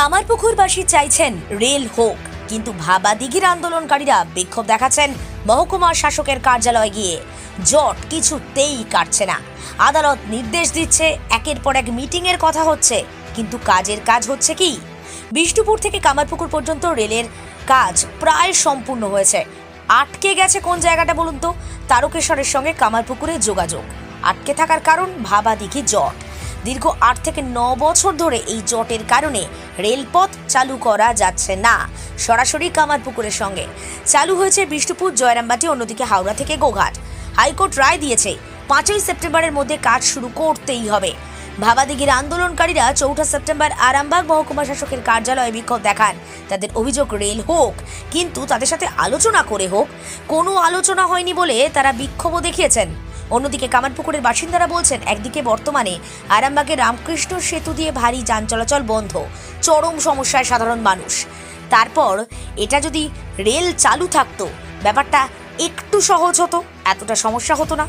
কামারপুকুরবাসী চাইছেন রেল হোক, কিন্তু ভাবা দিঘির আন্দোলনকারীরা বিক্ষোভ দেখাচ্ছেন মহকুমা শাসকের কার্যালয়ে গিয়ে। জট কিছুতেই কাটছে না। আদালত নির্দেশ দিচ্ছে একের পর এক মিটিংয়ের কথা হচ্ছে, কিন্তু কাজের কাজ হচ্ছে কি? বিষ্ণুপুর থেকে কামারপুকুর পর্যন্ত রেলের কাজ প্রায় সম্পূর্ণ হয়েছে। আটকে গেছে কোন জায়গাটা বলুন তো? তারকেশ্বরের সঙ্গে কামারপুকুরে যোগাযোগ। আটকে থাকার কারণ ভাবা দিঘি জট। দীর্ঘ আট থেকে ন বছর ধরে এই জটের কারণে রেলপথ চালু করা যাচ্ছে না। সরাসরি কামারপুকুরের সঙ্গে। চালু হয়েছে বিষ্ণুপুর, জয়রামবাটি অন্যদিকে হাওড়া থেকে গোঘাট। হাইকোর্ট রায় দিয়েছে, পাঁচই সেপ্টেম্বরের মধ্যে কাজ শুরু করতেই হবে। ভাবাদিগির আন্দোলনকারীরা চৌঠা সেপ্টেম্বর আরামবাগ মহকুমা শাসকের কার্যালয়ে বিক্ষোভ দেখান। তাদের অভিযোগ রেল হোক, কিন্তু তাদের সাথে আলোচনা করে হোক, কোনো আলোচনা হয়নি বলে তারা বিক্ষোভও দেখিয়েছেন। অন্যদিকে কামারপুকুরের বাসিন্দারা বলছেন, একদিকে বর্তমানে আরামবাগের রামকৃষ্ণ সেতু দিয়ে ভারী যান চলাচল বন্ধ, চরম সমস্যায় সাধারণ মানুষ। তারপর এটা যদি রেল চালু থাকতো, ব্যাপারটা একটু সহজ হতো, এতটা সমস্যা হতো না।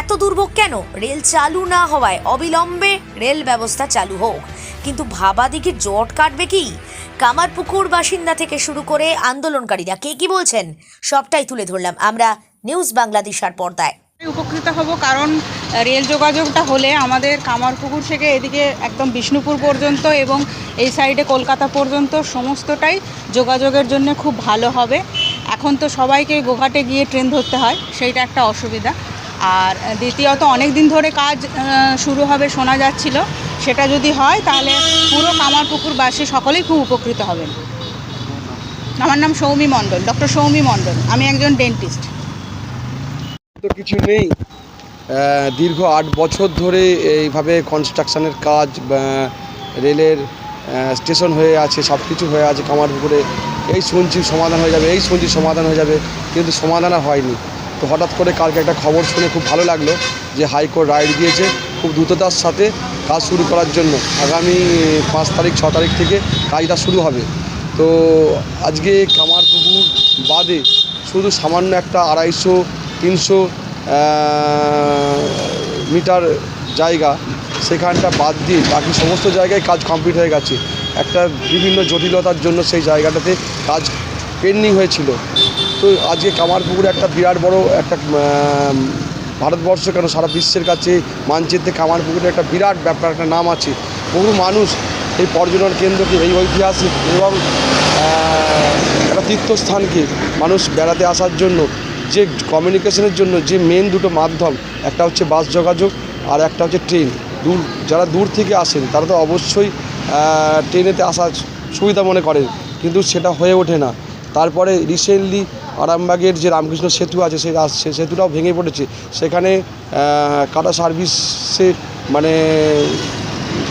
এত দুর্ভোগ কেন? রেল চালু না হওয়ায় অবিলম্বে রেল ব্যবস্থা চালু হোক। কিন্তু ভাবাদিকে জট কাটবে কি? কামারপুকুর বাসিন্দা থেকে শুরু করে আন্দোলনকারীরা কে কি বলছেন, সবটাই তুলে ধরলাম আমরা নিউজ বাংলাদেশার পর্দায়। উপকৃত হব কারণ রেল যোগাযোগটা হলে আমাদের কামারপুকুর থেকে এদিকে একদম বিষ্ণুপুর পর্যন্ত এবং এই সাইডে কলকাতা পর্যন্ত সমস্তটাই যোগাযোগের জন্য খুব ভালো হবে। এখন তো সবাইকে গোঘাটে গিয়ে ট্রেন ধরতে হয়, সেইটা একটা অসুবিধা। আর দ্বিতীয়ত অনেক দিন ধরে কাজ শুরু হবে শোনা যাচ্ছিল, সেটা যদি হয় তাহলে পুরো কামারপুকুরবাসী সকলেই খুব উপকৃত হবেন। আমার নাম সৌমি মণ্ডল, ডক্টর সৌমি মণ্ডল, আমি একজন ডেন্টিস্ট। তো কিছু নেই। দীর্ঘ আট বছর ধরে এইভাবে কনস্ট্রাকশানের কাজ রেলের স্টেশন হয়ে আছে সব কিছু হয়ে আছে কামারপুকুরে এই শুনছি সমাধান হয়ে যাবে, এই শুনছি সমাধান হয়ে যাবে, কিন্তু সমাধান হয়নি। তো হঠাৎ করে কালকে একটা খবর শুনে খুব ভালো লাগল যে হাইকোর্ট রায় দিয়েছে খুব দ্রুততার সাথে কাজ শুরু করার জন্য। আগামী পাঁচ তারিখ, ছ তারিখ থেকে কাজটা শুরু হবে। তো আজকে কামারপুকুর বাদে শুধু সামান্য একটা আড়াইশো তিনশো মিটার জায়গা। সেখানটা বাদ দিয়ে বাকি সমস্ত জায়গায় কাজ কমপ্লিট হয়ে গেছে। একটা বিভিন্ন জটিলতার জন্য সেই জায়গাটাতে কাজ পেন্ডিং হয়েছিল। তো আজকে কামারপুকুরে একটা বিরাট বড় একটা ভারতবর্ষ কেন সারা বিশ্বের কাছে মানচিত্রে কামারপুকুরে একটা বিরাট ব্যাপার, একটা নাম আছে। বহু মানুষ এই পর্যটন কেন্দ্রকে, এই ঐতিহাসিক এবং একটা তীর্থস্থানকে মানুষ বেড়াতে আসার জন্য যে কমিউনিকেশনের জন্য যে মেন দুটো মাধ্যম, একটা হচ্ছে বাস যোগাযোগ আর একটা হচ্ছে ট্রেন। দূর, যারা দূর থেকে আসেন, তারা তো অবশ্যই ট্রেনেতে আসার সুবিধা মনে করেন, কিন্তু সেটা হয়ে ওঠে না। তারপরে রিসেন্টলি আরামবাগের যে রামকৃষ্ণ সেতু আছে, সেই সে সেতুটাও ভেঙে পড়েছে। সেখানে কাটা সার্ভিসে মানে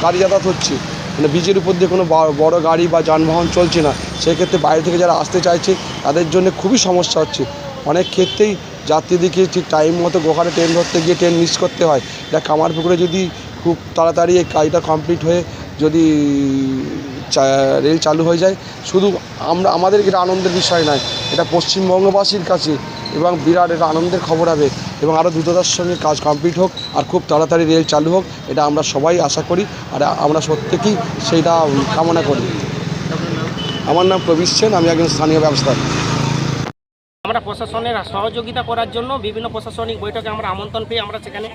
গাড়ি যাতায়াত হচ্ছে। মানে বীজের উপর দিয়ে কোনো বড় গাড়ি বা যানবাহন চলছে না। সেক্ষেত্রে বাইরে থেকে যারা আসতে চাইছে, তাদের জন্য খুবই সমস্যা হচ্ছে। অনেক ক্ষেত্রেই যাত্রীদেরকে ঠিক টাইম মতো গোখানে ট্রেন ধরতে গিয়ে ট্রেন মিস করতে হয়। এটা কামারপুকুরে যদি খুব তাড়াতাড়ি এই কাজটা কমপ্লিট হয়ে যদি রেল চালু হয়ে যায়, শুধু আমরা, আমাদের এটা আনন্দের বিষয় নয়, এটা পশ্চিমবঙ্গবাসীর কাছে এবং বিরাট এটা আনন্দের খবর হবে এবং আরও দ্রুততার সঙ্গে কাজ কমপ্লিট হোক আর খুব তাড়াতাড়ি রেল চালু হোক, এটা আমরা সবাই আশা করি আর আমরা প্রত্যেকেই সেইটা কামনা করি। আমার নাম প্রবীর সেন, আমি একজন স্থানীয় ব্যবসায়ী আমরা প্রশাসনের সহযোগিতা করার জন্য বিভিন্ন প্রশাসনিক বৈঠকে আমরা আমন্ত্রণ পেয়ে আমরা সেখানে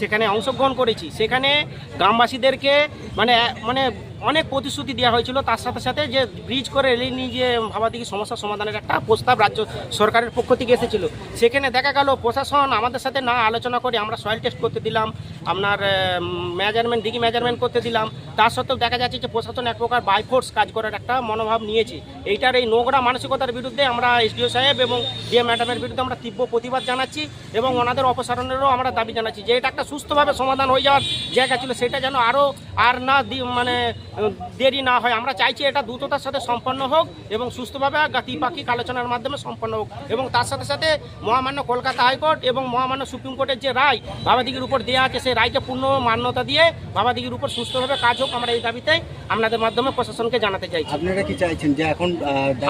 সেখানে অংশগ্রহণ করেছি। সেখানে গ্রামবাসীদেরকে মানে মানে অনেক প্রতিশ্রুতি দেওয়া হয়েছিল। তার সাথে সাথে যে ব্রিজ করে রেল নিয়ে যে ভাবাদিকে সমস্যা সমাধানের একটা প্রস্তাব রাজ্য সরকারের পক্ষ থেকে এসেছিল। সেখানে দেখা গেল প্রশাসন আমাদের সাথে না আলোচনা করে আমরা সয়েল টেস্ট করতে দিলাম, আপনার মেজারমেন্ট দিঘি মেজারমেন্ট করতে দিলাম। তার সত্ত্বেও দেখা যাচ্ছে যে প্রশাসন এক প্রকার বাইফোর্স কাজ করার একটা মনোভাব নিয়েছে। এইটার এই নোংরা মানসিকতার বিরুদ্ধে আমরা এসডিও সাহেব এবং ডিএম ম্যাডামের বিরুদ্ধে আমরা তীব্র প্রতিবাদ জানাচ্ছি এবং ওনাদের অপসারণেরও আমরা দাবি জানাচ্ছি যে এটা একটা সুস্থভাবে সমাধান হয়ে যাওয়ার জায়গা ছিল সেটা যেন আরও আর না মানে দেরি না হয়। আমরা চাইছি এটা দ্রুততার সাথে সম্পন্ন হোক এবং সুস্থভাবে ত্রিপাক্ষিক আলোচনার মাধ্যমে সম্পন্ন হোক। এবং তার সাথে সাথে মহামান্য কলকাতা হাইকোর্ট এবং মহামান্য সুপ্রিম কোর্টের যে রায় বাবাদিগির উপর দেওয়া আছে সেই রায়কে পূর্ণ মান্যতা দিয়ে বাবাদিগির উপর সুস্থভাবে কাজ হোক আমরা এই দাবিতে আপনাদের মাধ্যমে প্রশাসনকে জানাতে চাইছি। আপনারা কি চাইছেন যে এখন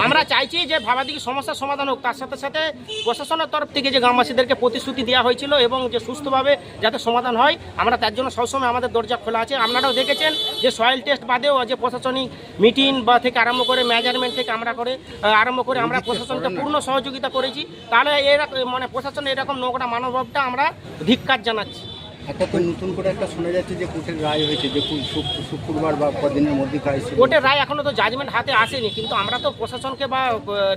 আমরা চাইছি যে ভাবাদিকে সমস্যার সমাধান হোক তার সাথে সাথে প্রশাসনের তরফ থেকে যে গ্রামবাসীদেরকে প্রতিশ্রুতি দেওয়া হয়েছিল এবং যে সুস্থভাবে যাতে সমাধান হয় আমরা তার জন্য সবসময় আমাদের দরজা খোলা আছে। আপনারাও দেখেছেন যে সয়েল টেস্ট বাদেও যে প্রশাসনিক মিটিং বা থেকে আরম্ভ করে মেজারমেন্ট থেকে আমরা করে আরম্ভ করে আমরা প্রশাসনকে পূর্ণ সহযোগিতা করেছি। তাহলে এরকম মানে প্রশাসনের এরকম নোংরা মানবভাবটা আমরা ধিক্কার জানাচ্ছি। একটা তো নতুন করে একটা শোনা যাচ্ছে যে কোর্টের রায় হয়েছে যে শুক্রবার বা কদিনের মধ্যে কাজ কোর্টের রায় এখনও তো জাজমেন্ট হাতে আসেনি কিন্তু আমরা তো প্রশাসনকে বা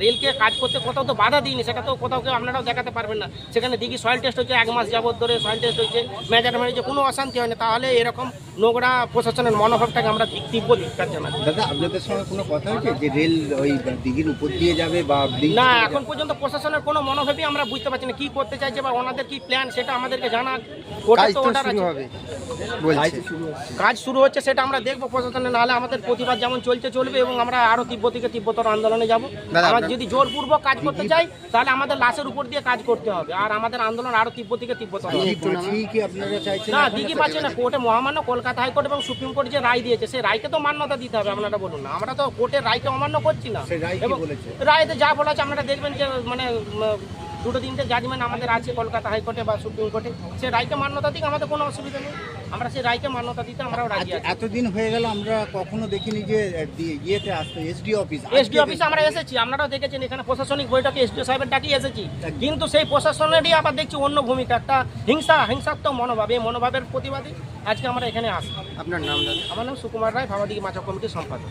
রেলকে কাজ করতে কোথাও তো বাধা দিইনি সেটা তো কোথাও কেউ আপনারাও দেখাতে পারবেন না। সেখানে দিঘি সয়েল টেস্ট হচ্ছে এক মাস যাবত ধরে সয়েল টেস্ট হচ্ছে মেজারমেন্ট হচ্ছে কোনো অশান্তি হয় না তাহলে এরকম নোংরা প্রশাসনের মনোভাবটাকে আমরা তীব্র- ধিক্কার জানাচ্ছি দাদা আপনাদের সঙ্গে কোনো কথা হয়েছে যে রেল ওই দিঘির উপর দিয়ে যাবে বা না এখন পর্যন্ত প্রশাসনের কোনো মনোভাবই আমরা বুঝতে পারছি না কি করতে চাইছে বা ওনাদের কি প্ল্যান সেটা আমাদেরকে জানা কোর্টের তো আছে। কাজ শুরু হচ্ছে কাজ শুরু হচ্ছে সেটা আমরা দেখব প্রশাসনে নাহলে আমাদের প্রতিবাদ যেমন চলছে চলবে এবং আমরা আরও তীব্র থেকে তীব্রতর আন্দোলনে যাব আমরা যদি জোরপূর্বক কাজ করতে চাই তাহলে আমাদের লাশের উপর দিয়ে কাজ করতে হবে আর আমাদের আন্দোলন আরও তীব্র থেকে তীব্রতর হবে। দিঘি বাঁচিয়েই কি আপনারা চাইছেন না? দিঘি পাচ্ছে না কোর্টে মহামান্য কলকাতা হাইকোর্ট এবং সুপ্রিম কোর্ট যে রায় দিয়েছে সেই রায়কে তো মান্যতা দিতে হবে আপনারা বলুন না আমরা তো কোর্টের রায়কে অমান্য করছি না রায় কি এবং বলেছে? রায়তে যা বলা আছে আপনারা দেখবেন যে মানে দুটো তিনটে জাজমেন্ট আমাদের আছে কলকাতা হাইকোর্টে বা সুপ্রিম কোর্টে। সে রায়কে মান্যতা দিক আমাদের কোনো অসুবিধা নেই। আমরা সেই রায়কে মান্যতা দিতে আমরাও রাজি আছি। এতদিন হয়ে গেল আমরা কখনো দেখিনি যে ইয়েতে আসতো এসডি অফিস এসডি অফিসে আমরা এসেছি আপনারাও দেখেছেন এখানে প্রশাসনিক বৈঠকে এসডি সাহেবের ডাকিয়ে এসেছি। কিন্তু সেই প্রশাসনেরই আবার দেখছি অন্য ভূমিকা একটা হিংসা হিংসাত্মক মনোভাব। এই মনোভাবের প্রতিবাদী আজকে আমরা এখানে আসি আপনার নাম আমার নাম সুকুমার রায় ভাবাদিকে মাচক কমিটির সম্পাদক।